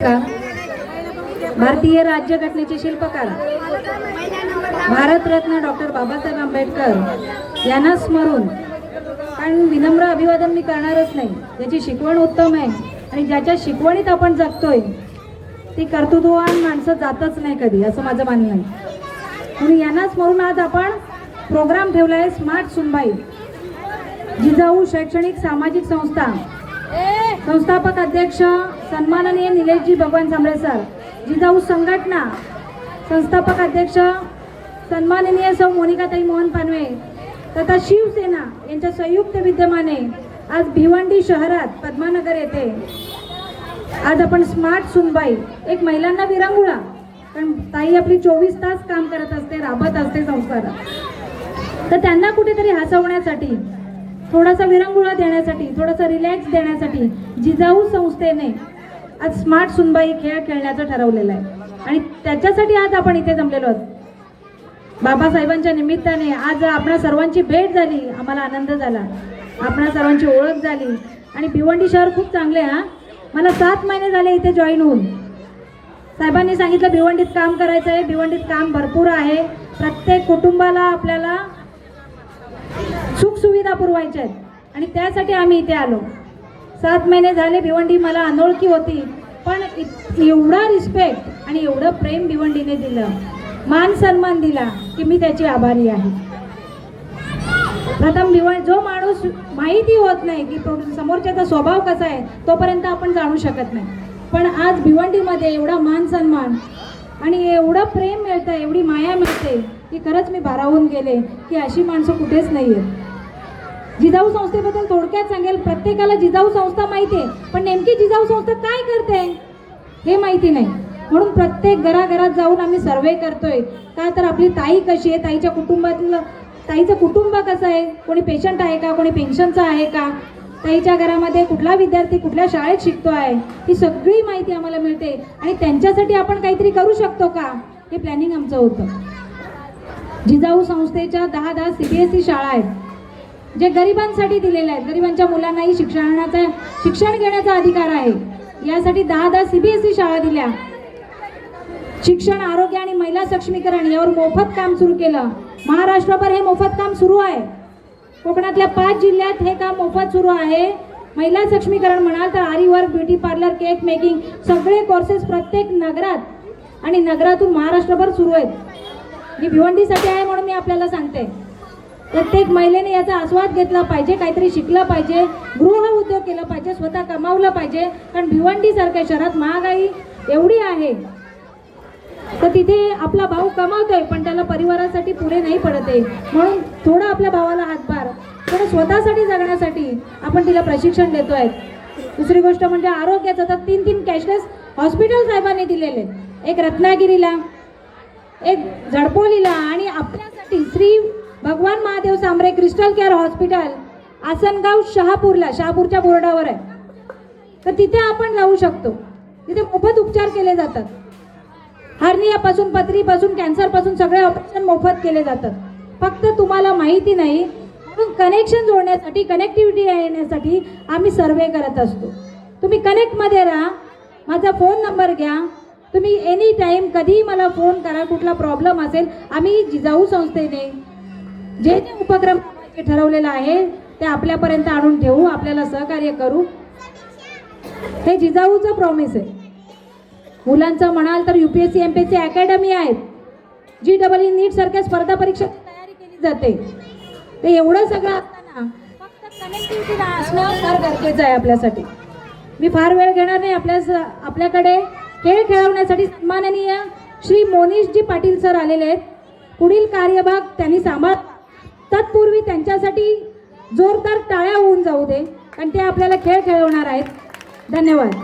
का? भारतीय राज्यघटनेचे शिल्पकार. भारतरत्न डॉक्टर बाबासाहेब आंबेडकर यांना स्मरून कारण विनम्र अभिवादन मी करणारच नाही. त्याची शिकवण उत्तम आहे आणि ज्याच्या शिकवणीत आपण जगतोय ती कर्तृत्ववान माणसं जातच नाही कधी असं माझं मानणं आहे. म्हणून यांना स्मरून आज आपण प्रोग्राम ठेवला आहे स्मार्ट सुनबाई जिजाऊ शैक्षणिक सामाजिक संस्था. संस्थापक अध्यक्ष सन्माननीय निलेशजी भगवान सांबळे सर जिजाऊ संघटना संस्थापक अध्यक्ष सन्माननीय सौ मोनिकाताई मोहन पानवे तथा शिवसेना यांच्या संयुक्त विद्यमाने आज भिवंडी शहरात पद्मानगर येथे. आज आपण स्मार्ट सुनबाई एक महिलांना विरंगुळा कारण ताई आपली चोवीस तास काम करत असते राबत असते संसारात तर त्यांना कुठेतरी हसवण्यासाठी थोडासा विरंगुळा देण्यासाठी थोडासा रिलॅक्स देण्यासाठी जिजाऊ संस्थेने आज स्मार्ट सुनबाई खेळ खेळण्याचं ठरवलेलं आहे. आणि त्याच्यासाठी आज आपण इथे जमलेलो आहोत. बाबासाहेबांच्या निमित्ताने आज आपणा सर्वांची भेट झाली आम्हाला आनंद झाला. आपणा सर्वांची ओळख झाली. आणि भिवंडी शहर खूप चांगले हा. मला सात महिने झाले इथे जॉईन होऊन. साहेबांनी सांगितलं भिवंडीत काम करायचं आहे भिवंडीत काम भरपूर आहे. प्रत्येक कुटुंबाला आपल्याला सुखसुविधा पुरवायच्या आहेत. आणि त्यासाठी आम्ही इथे आलो. सात महिने झाले भिवंडी मला अनोळखी होती. पण एवढा रिस्पेक्ट आणि एवढं प्रेम भिवंडीने दिलं. मान सन्मान दिला की मी त्याची आभारी आहे. प्रथम भिवंडी जो माणूस माहिती होत नाही की तो समोरच्याचा स्वभाव कसा आहे तोपर्यंत आपण जाणू शकत नाही. पण आज भिवंडीमध्ये एवढा मान सन्मान आणि एवढं प्रेम मिळतं एवढी माया मिळते की खरंच मी भारावून गेले की अशी माणसं कुठेच नाही आहेत जिजाऊ संस्थेबद्दल थोडक्यात सांगेल. प्रत्येकाला जिजाऊ संस्था माहिती आहे. पण नेमकी जिजाऊ संस्था काय करते हे माहिती नाही. म्हणून प्रत्येक घराघरात जाऊन आम्ही सर्वे करतोय. का तर आपली ताई कशी आहे? ताईच्या कुटुंबातलं ताईचं कुटुंब कसं आहे? कोणी पेशंट आहे का? कोणी पेन्शनचं आहे का? ताईच्या घरामध्ये कुठला विद्यार्थी कुठल्या शाळेत शिकतो आहे? ही सगळी माहिती आम्हाला मिळते. आणि त्यांच्यासाठी आपण काहीतरी करू शकतो का? हे प्लॅनिंग आमचं होतं. जिजाऊ संस्थेच्या दहा दहा सी बी एस ई शाळा आहेत. जे गरिबांसाठी दिलेले आहेत गरिबांच्या मुलांनाही शिक्षणाचा शिक्षण घेण्याचा अधिकार आहे. यासाठी दहा दहा सी बी एस शाळा दिल्या. शिक्षण आरोग्य आणि महिला सक्षमीकरण यावर मोफत काम सुरू केलं. महाराष्ट्रभर हे मोफत काम सुरू आहे. कोकणातल्या पाच जिल्ह्यात हे काम मोफत सुरू आहे. महिला सक्षमीकरण म्हणाल तर aari work beauty parlour cake making सगळे कोर्सेस प्रत्येक नगरात आणि नगरातून महाराष्ट्रभर सुरू आहेत. ही भिवंडीसाठी आहे म्हणून मी आपल्याला सांगते. प्रत्येक महिलेने याचा आस्वाद घेतला पाहिजे काहीतरी शिकलं पाहिजे गृह उद्योग केलं पाहिजे स्वतः कमावलं पाहिजे. कारण भिवंडीसारख्या शहरात महागाई एवढी आहे. तर तिथे आपला भाऊ कमावतोय पण त्याला परिवारासाठी पुरे नाही पडत आहे. म्हणून थोडं आपल्या भावाला हातभार थोडं स्वतःसाठी जगण्यासाठी आपण तिला प्रशिक्षण देतोय. दुसरी गोष्ट म्हणजे आरोग्याचं तर तीन तीन कॅशलेस हॉस्पिटल साहेबांनी दिलेले आहेत. एक रत्नागिरीला एक झडपोलीला आणि आपल्यासाठी Shri Bhagwan Mahadev Sambare crystal care hospital Asangaon शहापूरला शहापूरच्या बोर्डावर आहे. तर तिथे आपण जाऊ शकतो. तिथे मोफत उपचार केले जातात. हार्नियापासून पत्रीपासून कॅन्सरपासून सगळे ऑपरेशन मोफत केले जातात. फक्त तुम्हाला माहिती नाही म्हणून कनेक्शन जोडण्यासाठी कनेक्टिव्हिटी येण्यासाठी आम्ही सर्वे करत असतो. तुम्ही कनेक्टमध्ये राहा. माझा फोन नंबर घ्या. तुम्ही एनी टाईम कधीही मला फोन करा कुठला प्रॉब्लेम असेल आम्ही जिजाऊ संस्थेने जे जे उपक्रम ठरवलेला ठरवलेलं आहे ते आपल्यापर्यंत आणून ठेवू आपल्याला सहकार्य करू. हे जिजाऊचं प्रॉमिस आहे. मुलांचं म्हणाल तर U P S C M P S C academy आहेत. जी डबल ई नीट सारख्या स्पर्धा परीक्षेची तयारी केली जाते. ते एवढं सगळं असताना फक्त कनेक्टिव्हिटी असणं फार गरजेचं आहे आपल्यासाठी. मी फार वेळ घेणार नाही आपल्या आपल्याकडे खेळ खेळवण्यासाठी सन्माननीय श्री मोनीशजी पाटील सर आलेले आहेत. पुढील कार्यभाग त्यांनी सांभाळ तत्पूर्वी त्यांच्यासाठी जोरदार टाळ्या होऊन जाऊ दे. कारण ते आपल्याला खेळ खेळवणार आहेत. धन्यवाद.